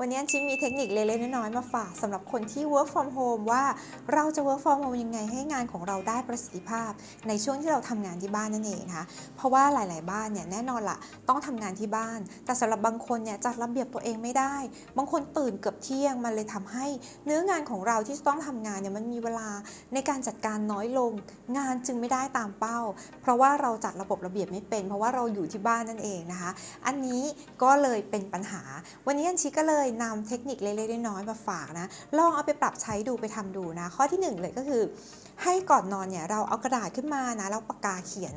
วันนี้ชิมมีเทคนิคเล็กๆน้อยๆมาฝากสำหรับคนที่ work from home ว่าเราจะ work from home ยังไงให้งานของเราได้ประสิทธิภาพ ในช่วงที่เราทำงานที่บ้านนั่นเองนะคะเพราะว่าหลาย ๆ บ้านเนี่ยแน่นอนละต้องทำงานที่บ้าน แต่สำหรับบางคนเนี่ยจัดระเบียบตัวเองไม่ได้ บางคนตื่นเกือบเที่ยงมันเลยทำให้เนื้องานของเราที่ต้องทำงานเนี่ยมันมีเวลาในการจัดการน้อยลง งานจึงไม่ได้ตามเป้า เพราะว่าเราจัดระบบระเบียบไม่เป็น เพราะว่าเราอยู่ที่บ้านนั่นเองนะคะ อันนี้ก็เลยเป็นปัญหา วันนี้อันชิก็เลยนำเทคนิคเล็กๆน้อยๆมาฝากนะ ลองเอาไปปรับใช้ดูไปทำดูนะ ข้อที่หนึ่งเลยก็คือ ให้ก่อนนอนเนี่ยเราเอากระดาษขึ้นมานะแล้วปากกาเขียน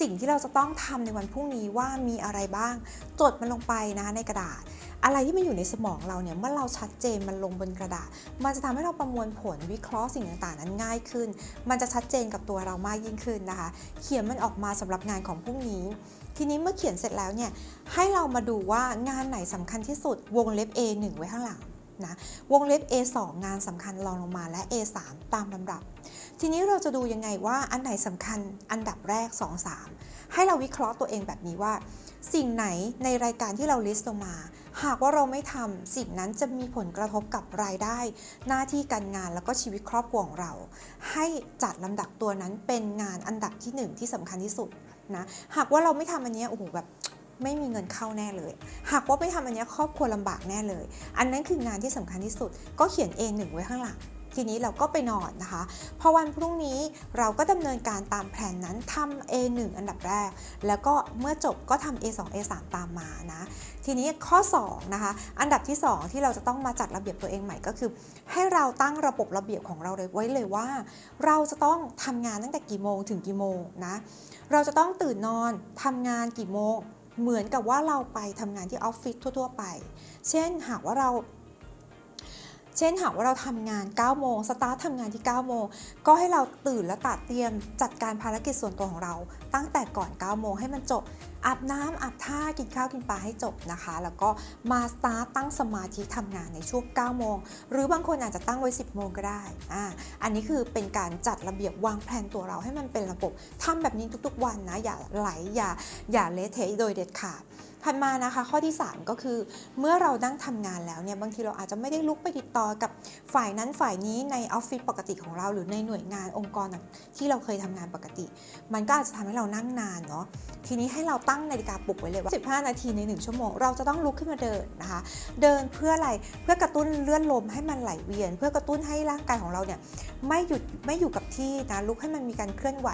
สิ่งที่เราจะต้องทำในวันพรุ่งนี้ว่ามีอะไรบ้าง จดมันลงไปนะในกระดาษ อะไรที่มันอยู่ในสมองเราเนี่ยเมื่อเราชัดเจนมันลงบนกระดาษ มันจะทำให้เราประมวลผลวิเคราะห์สิ่งต่างๆ นั้นง่ายขึ้น มันจะชัดเจนกับตัวเรามากยิ่งขึ้นนะคะ เขียนมันออกมาสำหรับงานของพรุ่งนี้ ทีนี้เมื่อเขียนเสร็จแล้วเนี่ยให้เรามาดูว่างานไหนสำคัญที่สุด วงเล็บ A1 ไว้ข้างหลังนะวงเล็บ A2 งานสำคัญรองลงมาและ A3 ตามลำดับ ทีนี้เราจะดูยังไงว่าอันไหนสำคัญอันดับแรก 2 3 ให้เราวิเคราะห์ตัวเองแบบนี้ว่า สิ่งไหนในรายการที่เราลิสต์ลงมา หากว่าเราไม่ทำสิ่งนั้นจะมีผลกระทบกับรายได้ หน้าที่การงานแล้วก็ชีวิตครอบครัวของเรา ให้จัดลำดับตัวนั้นเป็นงานอันดับที่หนึ่งที่สำคัญที่สุดนะหากว่าเราไม่ทำอันนี้โอ้โหแบบไม่มีเงินเข้าแน่เลย หากว่าไม่ทำอันนี้ครอบครัวลำบากแน่เลย อันนั้นคืองานที่สำคัญที่สุด ก็เขียน A1 ไว้ข้างหลัง ทีนี้เราก็ไปนอนนะคะ พอวันพรุ่งนี้เราก็ดำเนินการตามแผนนั้นทำ A1 อันดับแรก แล้วก็เมื่อจบก็ทำ A2 A3 ตามมานะ ทีนี้ข้อ2นะคะ อันดับที่ 2 ที่เราจะต้องมาจัดระเบียบตัวเองใหม่ก็คือ ให้เราตั้งระบบระเบียบของเราเลยไว้เลยว่า เราจะต้องทำงานตั้งแต่กี่โมงถึงกี่โมงนะ เราจะต้องตื่นนอนทำงานกี่โมงเหมือนกับว่าเราไปทำงานที่ออฟฟิศทั่ว ๆ ไป เช่น หากว่าเรา เช่นหากว่าเราทำงาน 9 โมง สตาร์ททำงานที่ 9 โมง ก็ให้เราตื่นและตัดเตรียมจัดการภารกิจส่วนตัวของเรา ตั้งแต่ก่อน 9 โมงให้มันจบ อาบน้ำอาบท่า กินข้าว กินปลาให้จบนะคะ แล้วก็มาสตาร์ตตั้งสมาธิทำงานในช่วง 9 โมง หรือบางคนอาจจะตั้งไว้ 10 โมงก็ได้ อ่า อันนี้คือเป็นการจัดระเบียบวางแผนตัวเราให้มันเป็นระบบทำแบบนี้ทุกๆ วันนะ อย่าไหล อย่า อย่าเละเทะโดยเด็ดขาดถัดมานะคะข้อที่ 3 ก็คือ เมื่อเรานั่งทำงานแล้วเนี่ยบางทีเราอาจจะไม่ได้ลุกไปติดต่อกับฝ่ายนั้นฝ่ายนี้ในออฟฟิศปกติของเรา หรือในหน่วยงานองค์กรที่เราเคยทำงานปกติ มันก็อาจจะทำให้เรานั่งนานเนาะทีนี้ให้เราตั้งนาฬิกาปลุกไว้เลยว่า 15 นาทีใน 1 ชั่วโมง เราจะต้องลุกขึ้นมาเดินนะคะ เดินเพื่ออะไรเพื่อกระตุ้นเลือดลมให้มันไหลเวียน เพื่อกระตุ้นให้ร่างกายของเราเนี่ยไม่หยุดไม่อยู่กับที่นะลุกให้มันมีการเคลื่อนไหว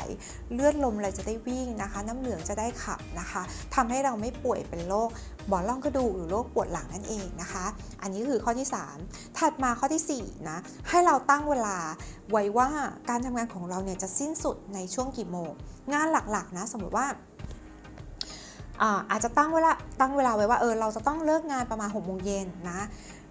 เลือดลมอะไรจะได้วิ่งนะคะ น้ำเหลืองจะได้ขับนะคะทำให้เราไม่ป่วยเป็นโรคหมอนรองกระดูกหรือโรคปวดหลังนั่นเองนะคะ อันนี้คือข้อที่ 3 ถัดมาข้อที่4นะให้เราตั้งเวลาไว้ว่าการทำงานของเราเนี่ยจะสิ้นสุดในช่วงกี่โมง งานหลักๆนะสมมติว่าอ่าอาจจะตั้งเวลาตั้งเวลาไว้ว่าเออเราจะต้องเลิกงานประมาณ6กโมงเย็นนะ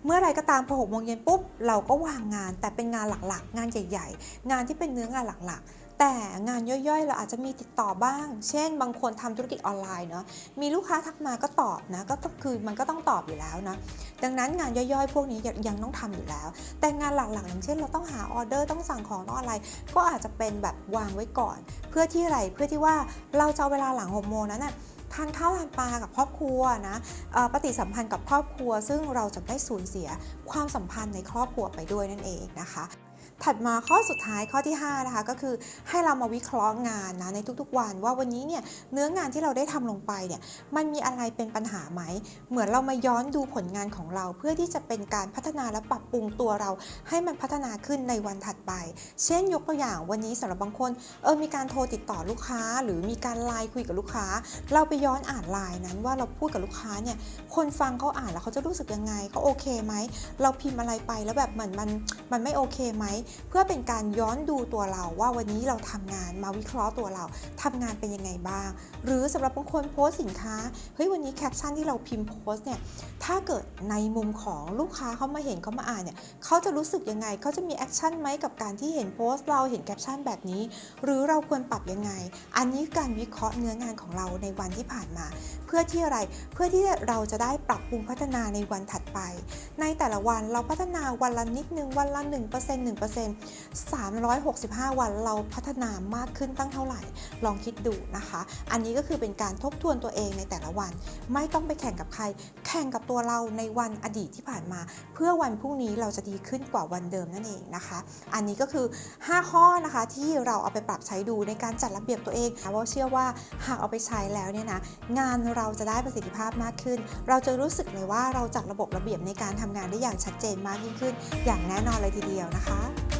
เมื่อไรก็ตามพอหกโมงเย็นปุ๊บเราก็วางงานแต่เป็นงานหลักๆ งานใหญ่ ๆ งานที่เป็นเนื้องานหลักๆ แต่งานย่อยๆ เราอาจจะมีติดต่อบ้าง เช่น บางคนทำธุรกิจออนไลน์เนาะ มีลูกค้าทักมาก็ตอบนะ ก็คือมันก็ต้องตอบอยู่แล้วนะ ดังนั้นงานย่อยๆ พวกนี้ยังต้องทำอยู่แล้ว แต่งานหลักๆ อย่างเช่น เราต้องหาออเดอร์ ต้องสั่งของต้องอะไร ก็อาจจะเป็นแบบวางไว้ก่อน เพื่อที่อะไร เพื่อที่ว่าเราจะเอาเวลาหลังหกโมงนั้นน่ะทานข้าวทานปลากับครอบครัวนะปฏิสัมพันธ์กับครอบครัว ซึ่งเราจะได้สูญเสียความสัมพันธ์ในครอบครัวไปด้วยนั่นเองนะคะ ถัดมาข้อสุดท้ายข้อที่5นะคะก็คือให้เรามาวิเคราะห์งานนะในทุกๆ วันว่าวันนี้เนี่ยเนื้องานที่เราได้ทำลงไปเนี่ยมันมีอะไรเป็นปัญหาไหม เหมือนเรามาย้อนดูผลงานของเรา เพื่อที่จะเป็นการพัฒนาและปรับปรุงตัวเรา ให้มันพัฒนาขึ้นในวันถัดไป เช่นยกตัวอย่างวันนี้สำหรับบางคนเออมีการโทรติดต่อลูกค้า หรือมีการไลน์คุยกับลูกค้า เราไปย้อนอ่านไลน์นั้นว่าเราพูดกับลูกค้าเนี่ยคนฟังเขาอ่านแล้วเขาจะรู้สึกยังไงเขาโอเคไหมเราพิมพ์อะไรไปแล้วแบบเหมือนมันมันไม่โอเคไหมเพื่อเป็นการย้อนดูตัวเราว่าวันนี้เราทำงานมาวิเคราะห์ตัวเราทำงานเป็นยังไงบ้าง หรือสำหรับบางคนโพสต์สินค้าเฮ้ยวันนี้แคปชั่นที่เราพิมพ์โพสเนี่ยถ้าเกิดในมุมของลูกค้าเขามาเห็นเขามาอ่านเนี่ยเขาจะรู้สึกยังไงเขาจะมีแอคชั่นไหมกับการที่เห็นโพสต์เราเห็นแคปชั่นแบบนี้ หรือเราควรปรับยังไง อันนี้การวิเคราะห์เนื้องานของเราในวันที่ผ่านมา เพื่อที่อะไรเพื่อที่เราจะได้ปรับปรุงพัฒนาในวันถัดไป ในแต่ละวันเราพัฒนาวันละนิดนึงวันละ1% 1% 365 วันเราพัฒนามากขึ้นตั้งเท่าไหร่ ลองคิดดูนะคะ อันนี้ก็คือเป็นการทบทวนตัวเองในแต่ละวัน ไม่ต้องไปแข่งกับใคร แข่งกับตัวเราในวันอดีตที่ผ่านมา เพื่อวันพรุ่งนี้เราจะดีขึ้นกว่าวันเดิมนั่นเองนะคะ อันนี้ก็คือ 5 ข้อนะคะที่เราเอาไปปรับใช้ดูในการจัดระเบียบตัวเองนะว่าเชื่อว่าหากเอาไปใช้แล้วเนี่ยนะงานเราจะได้ประสิทธิภาพมากขึ้น เราจะรู้สึกเลยว่าเราจัดระบบระเบียบในการทำงานได้อย่างชัดเจนมากยิ่งขึ้น อย่างแน่นอนเลยทีเดียวนะคะ